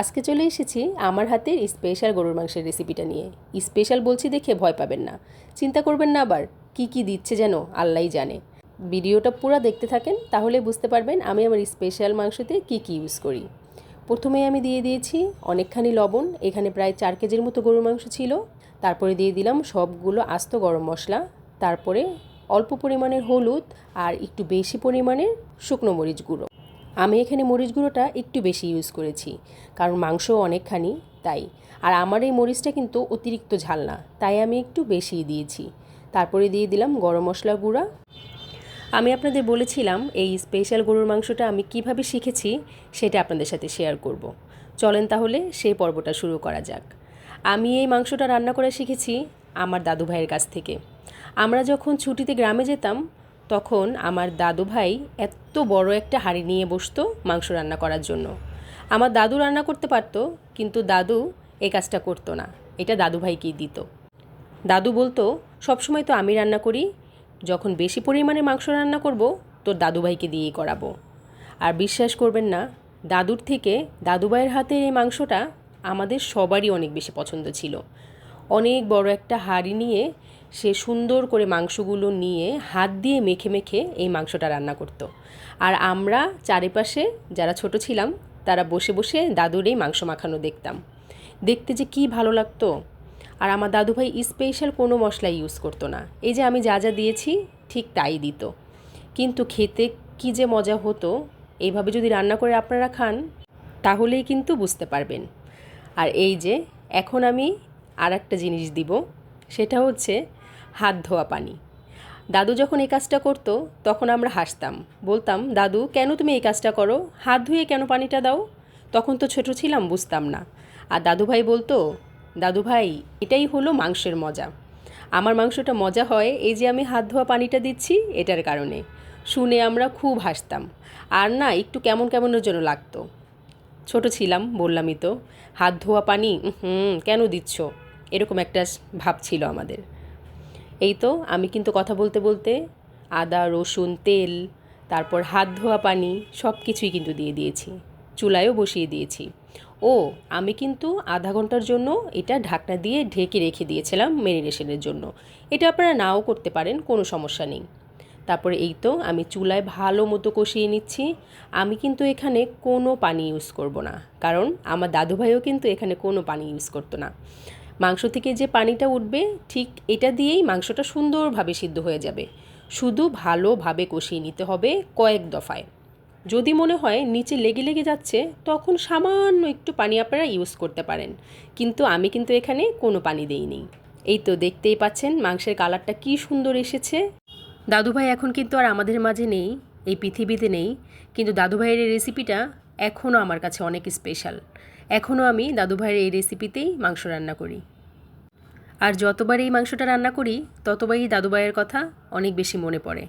আজকে চলে এসেছি আমার হাতের স্পেশাল গরুর মাংসের রেসিপিটা নিয়ে। স্পেশাল বলছি দেখে ভয় পাবেন না। চিন্তা করবেন না আবার, কি কি দিচ্ছে যেন আল্লাহই জানে। ভিডিওটা পুরো দেখতে থাকেন, তাহলে বুঝতে পারবেন আমি আমার স্পেশাল মাংসতে কি কি ইউজ করি। প্রথমে আমি দিয়ে দিয়েছি অনেকখানি লবণ, এখানে প্রায় চার কেজির মতো গরুর মাংস ছিল। তারপরে দিয়ে দিলাম সবগুলো আস্ত গরম মশলা। তারপরে অল্প পরিমাণের হলুদ আর একটু বেশি পরিমাণের শুকনো মরিচ গুঁড়ো। আমি এখানে মরিচ গুঁড়োটা একটু বেশি ইউজ করেছি, কারণ মাংস অনেকখানি, তাই। আর আমার এই মরিচটা কিন্তু অতিরিক্ত ঝাল না, তাই আমি একটু বেশি দিয়েছি। তারপরে দিয়ে দিলাম গরম মশলা গুঁড়া। আমি আপনাদের বলেছিলাম এই স্পেশাল গরুর মাংসটা আমি কীভাবে শিখেছি, সেটা আপনাদের সাথে শেয়ার করব। চলেন তাহলে সেই পর্বটা শুরু করা যাক। আমি এই মাংসটা রান্না করা শিখেছি আমার দাদু ভাইয়ের কাছ থেকে। আমরা যখন ছুটিতে গ্রামে যেতাম তখন আমার দাদু ভাই এত বড় একটা হাঁড়ি নিয়ে বসতো মাংস রান্না করার জন্য। আমার দাদু রান্না করতে পারতো, কিন্তু দাদু এই কাজটা করতো না। এটা দাদু ভাইকেই দিত। দাদু বলতো সবসময় তো আমি রান্না করি, যখন বেশি পরিমাণে মাংস রান্না করব, তোর দাদুভাইকে দিয়েই করাবো। আর বিশ্বাস করবেন না, দাদুর থেকে দাদুভাইয়ের হাতের এই মাংসটা আমাদের সবারই অনেক বেশি পছন্দ ছিল। অনেক বড় একটা হাঁড়ি নিয়ে সে সুন্দর করে মাংসগুলো নিয়ে হাত দিয়ে মেখে মেখে এই মাংসটা রান্না করতো। আর আমরা চারিপাশে যারা ছোট ছিলাম, তারা বসে বসে দাদুর এই মাংস মাখানো দেখতাম। দেখতে যে কী ভালো লাগতো। আর আমার দাদুভাই স্পেশাল কোনো মশলা ইউজ করতো না। এই যে আমি যা যা দিয়েছি, ঠিক তাই দিত। কিন্তু খেতে কি যে মজা হতো, এইভাবে যদি রান্না করে আপনারা খান, তাহলেই কিন্তু বুঝতে পারবেন। আর এই যে, এখন আমি আর একটা জিনিস দিব। সেটা হচ্ছে হাত ধোয়া পানি। দাদু যখন এই কাজটা করতো, তখন আমরা হাসতাম। বলতাম, দাদু, কেন তুমি এই কাজটা করো? হাত ধুয়ে কেন পানিটা দাও? তখন তো ছোট ছিলাম, বুঝতাম না। আর দাদু ভাই বলতো, দাদু ভাই, এটাই হলো মাংসের মজা। আমার মাংসটা মজা হয় এই যে আমি হাত ধোয়া পানিটা দিচ্ছি, এটার কারণে। শুনে আমরা খুব হাসতাম। আর না, একটু কেমন কেমনের জন্য লাগতো। ছোট ছিলাম, বললামই তো, হাত ধোয়া পানি হুম কেন দিচ্ছ? এরকম একটা ভাব ছিল আমাদের। এই তো, আমি কিন্তু কথা বলতে বলতে আদা, রসুন, তেল, তারপর হাত ধোয়া পানি সব কিছুই কিন্তু দিয়ে দিয়েছি। চুলায়ও বসিয়ে দিয়েছি। ও, আমি কিন্তু আধা ঘণ্টার জন্য এটা ঢাকনা দিয়ে ঢেকে রেখে দিয়েছিলাম মেরিনেশনের জন্য। এটা আপনারা নাও করতে পারেন, কোনো সমস্যা নেই। তারপরে এই তো, আমি চুলায় ভালো মতো কষিয়ে নিচ্ছি। আমি কিন্তু এখানে কোনো পানি ইউজ করব না, কারণ আমার দাদুভাইও কিন্তু এখানে কোনো পানি ইউজ করতো না। মাংস থেকে যে পানিটা উঠবে, ঠিক এটা দিয়েই মাংসটা সুন্দরভাবে সিদ্ধ হয়ে যাবে। শুধু ভালোভাবে কষিয়ে নিতে হবে কয়েক দফায়। যদি মনে হয় নিচে লেগে লেগে যাচ্ছে, তখন সামান্য একটু পানি আপনারা ইউজ করতে পারেন। কিন্তু আমি কিন্তু এখানে কোনো পানি দেইনি। এই তো দেখতেই পাচ্ছেন মাংসের কালারটা কি সুন্দর এসেছে। দাদুভাই এখন কিন্তু আর আমাদের মাঝে নেই, এই পৃথিবীতে নেই। কিন্তু দাদুভাইয়ের এই রেসিপিটা এখনও আমার কাছে অনেক স্পেশাল এখনও আমি দাদুভাইয়ের এই রেসিপিতেই মাংস রান্না করি। আর যতবার এই মাংসটা রান্না করি ততবারই দাদুবাইয়ের কথা অনেক বেশি মনে পড়ে।